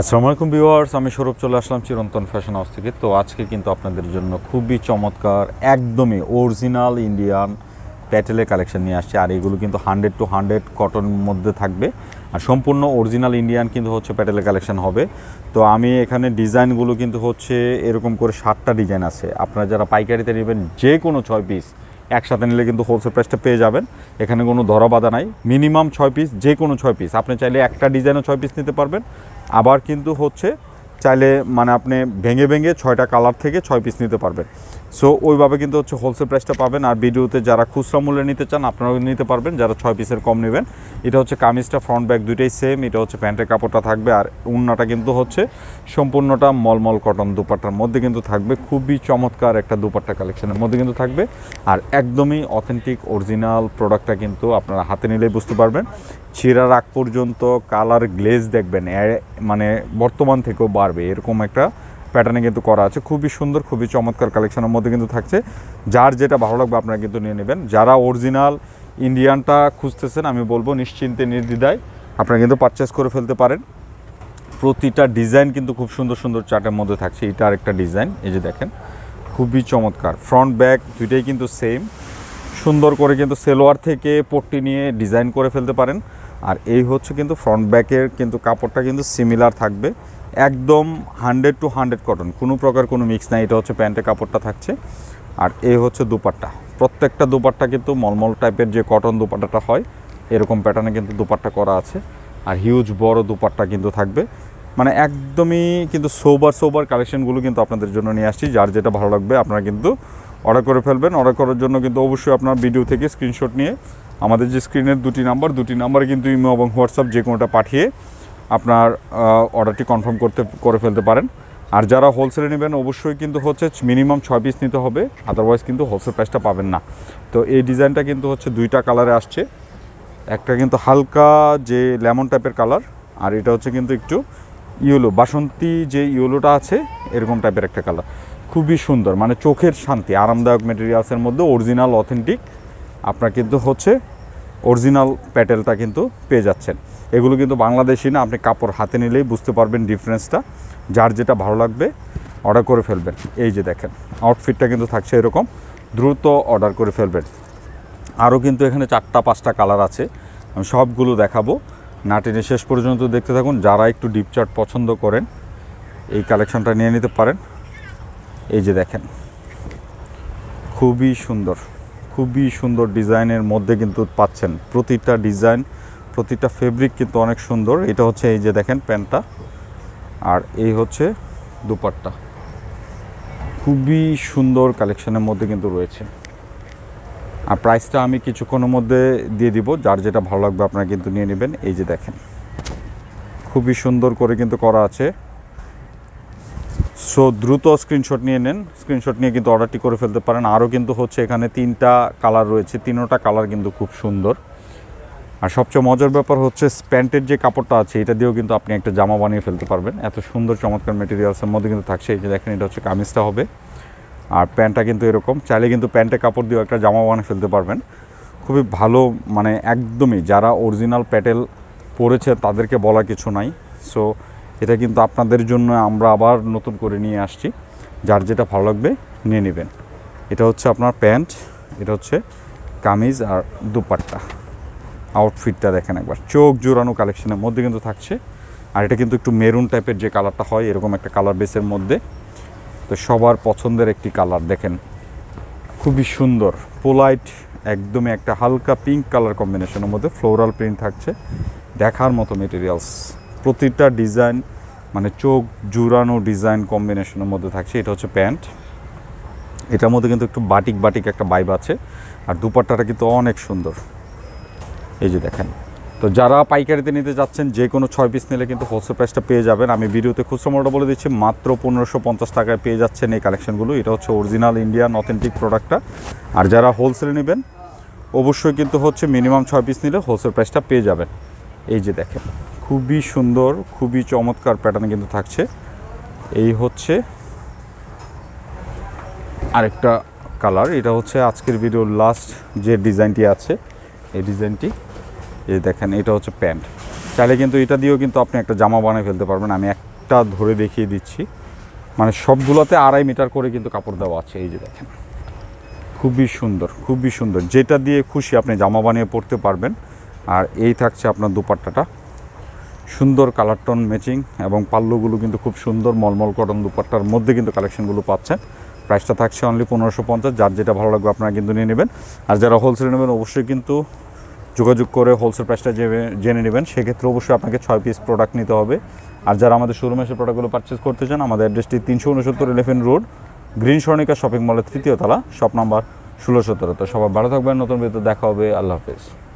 আসসালামু আলাইকুম ভিউয়ার্স, আমি সৌরভ, চলে আসলাম চিরন্তন ফ্যাশন হাউস থেকে। তো আজকে কিন্তু আপনাদের জন্য খুবই চমৎকার, একদমই অরিজিনাল ইন্ডিয়ান প্যাটেলের কালেকশন নিয়ে আসছে। আর এগুলো কিন্তু হান্ড্রেড টু হান্ড্রেড কটন মধ্যে থাকবে। আর সম্পূর্ণ অরিজিনাল ইন্ডিয়ান কিন্তু হচ্ছে প্যাটেলের কালেকশন হবে। তো আমি এখানে ডিজাইনগুলো কিন্তু হচ্ছে এরকম করে সাতটা ডিজাইন আছে। আপনারা যারা পাইকারিতে নেবেন যে কোনো ছয় পিস একসাথে নিলে কিন্তু হোলসেল প্রাইসটা পেয়ে যাবেন। এখানে কোনো ধরা বাধা নাই। মিনিমাম ছয় পিস, যে কোনো ছয় পিস। আপনি চাইলে একটা ডিজাইনও ছয় পিস নিতে পারবেন। আবার কিন্তু হচ্ছে চাইলে মানে আপনি ভেঙে ভেঙে ছয়টা কালার থেকে ছয় পিস নিতে পারবেন। সো ওইভাবে কিন্তু হচ্ছে হোলসেল প্রাইসটা পাবেন আর ভিডিওতে যারা খুচরা মূল্যে নিতে চান, আপনারাও নিতে পারবেন, যারা ছয় পিসের কম নেবেন। এটা হচ্ছে কামিজটা ফ্রন্ট ব্যাক দুইটাই সেম এটা হচ্ছে প্যান্টের কাপড়টা থাকবে আর উন্নাটা কিন্তু হচ্ছে সম্পূর্ণটা মলমল কটন দুপাট্টার মধ্যে কিন্তু থাকবে। খুবই চমৎকার একটা দুপাট্টা কালেকশনের মধ্যে কিন্তু থাকবে। আর একদমই অথেন্টিক অরিজিনাল প্রোডাক্টটা কিন্তু আপনারা হাতে নিলেই বুঝতে পারবেন। ছিঁড়ার আগ পর্যন্ত কালার গ্লেজ দেখবেন মানে বর্তমান থেকেও বাড়বে। এরকম একটা প্যাটার্নে কিন্তু করা আছে। খুবই সুন্দর, খুবই চমৎকার কালেকশনের মধ্যে কিন্তু থাকছে। যার যেটা ভালো লাগবে আপনারা কিন্তু নিয়ে নেবেন। যারা অরিজিনাল ইন্ডিয়ানটা খুঁজতেছেন, আমি বলব নিশ্চিন্তে, নির্দ্বিধায় আপনারা কিন্তু পারচেস করে ফেলতে পারেন। প্রতিটা ডিজাইন কিন্তু খুব সুন্দর সুন্দর চার্টের মধ্যে থাকছে। এটা আরেকটা ডিজাইন এই যে দেখেন, খুবই চমৎকার। ফ্রন্ট ব্যাক দুইটাই কিন্তু সেম সুন্দর করে কিন্তু সেলোয়ার থেকে পট্টি নিয়ে ডিজাইন করে ফেলতে পারেন। আর এই হচ্ছে কিন্তু ফ্রন্ট ব্যাকের কিন্তু কাপড়টা কিন্তু সিমিলার থাকবে। একদম হান্ড্রেড টু হান্ড্রেড কটন কোনো প্রকার কোনো মিক্স নাই, এটা হচ্ছে প্যান্টের কাপড়টা থাকছে। আর এই হচ্ছে দুপাট্টা, প্রত্যেকটা দুপাট্টা কিন্তু মলমল টাইপের যে কটন দুপাট্টাটা হয়, এরকম প্যাটার্নে কিন্তু দুপাট্টা করা আছে। আর হিউজ বড় দুপাট্টা কিন্তু থাকবে। মানে একদমই কিন্তু সোবার সোবার কালেকশনগুলো কিন্তু আপনাদের জন্য নিয়ে আসছি। যার যেটা ভালো লাগবে, আপনারা কিন্তু অর্ডার করে ফেলবেন। অর্ডার করার জন্য কিন্তু অবশ্যই আপনার ভিডিও থেকে স্ক্রিনশট নিয়ে আমাদের যে স্ক্রিনের দুটি নাম্বার দুটি নাম্বারে কিন্তু ইমো এবং হোয়াটসঅ্যাপ যে কোনোটা পাঠিয়ে আপনার অর্ডারটি কনফার্ম করতে, করে ফেলতে পারেন। আর যারা হোলসেলে নেবেন, অবশ্যই কিন্তু হচ্ছে মিনিমাম ছয় পিস নিতে হবে। আদারওয়াইজ কিন্তু হোলসেল প্রাইসটা পাবেন না। তো এই ডিজাইনটা কিন্তু হচ্ছে দুইটা কালারে আসছে। একটা কিন্তু হালকা যে লেমন টাইপের কালার আর এটা হচ্ছে কিন্তু একটু ইয়েলো, বাসন্তী যে ইয়েলোটা আছে, এরকম টাইপের একটা কালার খুবই সুন্দর মানে চোখের শান্তি, আরামদায়ক মেটেরিয়ালসের মধ্যে অরিজিনাল অথেন্টিক আপনার কিন্তু হচ্ছে অরিজিনাল প্যাটেলটা কিন্তু পেয়ে যাচ্ছেন। এগুলো কিন্তু বাংলাদেশি না, আপনি কাপড় হাতে নিলেই বুঝতে পারবেন ডিফারেন্সটা যার যেটা ভালো লাগবে অর্ডার করে ফেলবেন। এই যে দেখেন আউটফিটটা কিন্তু থাকছে এরকম, দ্রুত অর্ডার করে ফেলবেন। আরও কিন্তু এখানে চারটা, পাঁচটা কালার আছে, আমি সবগুলো দেখাবো। না টেনে শেষ পর্যন্ত দেখতে থাকুন, যারা একটু ডিপ চার্ট পছন্দ করেন, এই কালেকশনটা নিয়ে নিতে পারেন। এই যে দেখেন, খুবই সুন্দর খুবই সুন্দর ডিজাইনের মধ্যে কিন্তু পাচ্ছেন। প্রতিটা ডিজাইন, প্রতিটা ফেব্রিক কিন্তু অনেক সুন্দর। এটা হচ্ছে এই যে দেখেন প্যান্টটা, আর এই হচ্ছে দুপাট্টা। খুবই সুন্দর কালেকশনের মধ্যে কিন্তু রয়েছে। আর প্রাইসটা আমি কিছুক্ষণের মধ্যে দিয়ে দিব। যার যেটা ভালো লাগবে আপনারা কিন্তু নিয়ে নেবেন। এই যে দেখেন, খুবই সুন্দর করে কিন্তু করা আছে। সো দ্রুত স্ক্রিনশট নিয়ে নেন। স্ক্রিনশট নিয়ে কিন্তু অর্ডারটি করে ফেলতে পারেন। আরও কিন্তু হচ্ছে এখানে তিনটা কালার রয়েছে। তিনোটা কালার কিন্তু খুব সুন্দর। আর সবচেয়ে মজার ব্যাপার হচ্ছে, প্যান্টের যে কাপড়টা আছে, এটা দিয়েও কিন্তু আপনি একটা জামা বানিয়ে ফেলতে পারবেন। এত সুন্দর চমৎকার মেটেরিয়ালসের মধ্যে কিন্তু থাকছে। এই যে দেখেন, এটা হচ্ছে কামিজটা হবে। আর প্যান্টটা কিন্তু এরকম। চাইলে কিন্তু প্যান্টে কাপড় দিয়েও একটা জামা বানিয়ে ফেলতে পারবেন। খুবই ভালো মানে একদমই যারা অরিজিনাল প্যাটেল পরেছে তাদেরকে বলা কিছু নাই। সো এটা কিন্তু আপনাদের জন্য আমরা আবার নতুন করে নিয়ে আসছি। যার যেটা ভালো লাগবে নিয়ে নেবেন। এটা হচ্ছে আপনার প্যান্ট, এটা হচ্ছে কামিজ আর দুপাট্টা। আউটফিটটা দেখেন একবার। চোখ জোড়ানো কালেকশনের মধ্যে কিন্তু থাকছে। আর এটা কিন্তু একটু মেরুন টাইপের যে কালারটা হয়, এরকম একটা কালার বেসের মধ্যে। তো সবার পছন্দের একটি কালার, দেখেন। খুবই সুন্দর পোলাইট একদমই একটা হালকা পিঙ্ক কালার কম্বিনেশনের মধ্যে ফ্লোরাল প্রিন্ট থাকছে। দেখার মতো মেটেরিয়ালস প্রতিটা ডিজাইন মানে চোখ জুড়ানো ডিজাইন কম্বিনেশনের মধ্যে থাকছে। এটা হচ্ছে প্যান্ট। এটার মধ্যে কিন্তু একটু বাটিক বাটিক একটা বাইব আছে। আর দুপাট্টাটা কিন্তু অনেক সুন্দর। এই যে দেখেন তো যারা পাইকারিতে নিতে যাচ্ছেন, যে কোনো ছয় পিস নিলে কিন্তু হোলসেল প্রাইসটা পেয়ে যাবেন। আমি ভিডিওতে খুচরো মূল্যটা বলে দিচ্ছি, মাত্র পনেরোশো পঞ্চাশ টাকায় পেয়ে যাচ্ছেন এই কালেকশনগুলো এটা হচ্ছে অরিজিনাল ইন্ডিয়ান অথেন্টিক প্রোডাক্টটা আর যারা হোলসেলে নেবেন, অবশ্যই কিন্তু হচ্ছে মিনিমাম ছয় পিস নিলে হোলসেল প্রাইসটা পেয়ে যাবেন। এই যে দেখেন, খুবই সুন্দর, খুবই চমৎকার প্যাটার্ন কিন্তু থাকছে। এই হচ্ছে আরেকটা কালার এটা হচ্ছে আজকের ভিডিওর লাস্ট যে ডিজাইনটি আছে, এই ডিজাইনটি এই দেখেন, এটা হচ্ছে প্যান্ট। চাইলে কিন্তু এটা দিয়েও কিন্তু আপনি একটা জামা বানিয়ে ফেলতে পারবেন। আমি একটা ধরে দেখিয়ে দিচ্ছি। মানে সবগুলোতে আড়াই মিটার করে কিন্তু কাপড় দেওয়া আছে, এই যে দেখেন। খুবই সুন্দর খুবই সুন্দর। যেটা দিয়ে খুশি আপনি জামা বানিয়ে পরতে পারবেন। আর এই থাকছে আপনার দুপাট্টাটা। সুন্দর কালার টোন ম্যাচিং এবং পাল্লুগুলো কিন্তু খুব সুন্দর মলমল কটন দুপাট্টার মধ্যে কিন্তু কালেকশনগুলো পাচ্ছেন। প্রাইসটা থাকছে অনলি পনেরোশো পঞ্চাশ। যার যেটা ভালো লাগবে আপনারা কিন্তু নিয়ে নেবেন। আর যারা হোলসেল নেবেন, অবশ্যই কিন্তু যোগাযোগ করে হোলসেল প্রাইসটা জেনে- নেবেন। সেক্ষেত্রে অবশ্যই আপনাকে ছয় পিস প্রোডাক্ট নিতে হবে। আর যারা আমাদের শোরুমে এসে প্রোডাক্টগুলো পারচেস করতে চান, আমাদের অ্যাড্রেসটি তিনশো উনসত্তর eleven road green Swarnika shopping মলের তৃতীয় তলা শপ নাম্বার ষোলো সতেরো তো সবাই ভালো থাকবেন, নতুন ভিতরে দেখা হবে। আল্লাহ হাফেজ।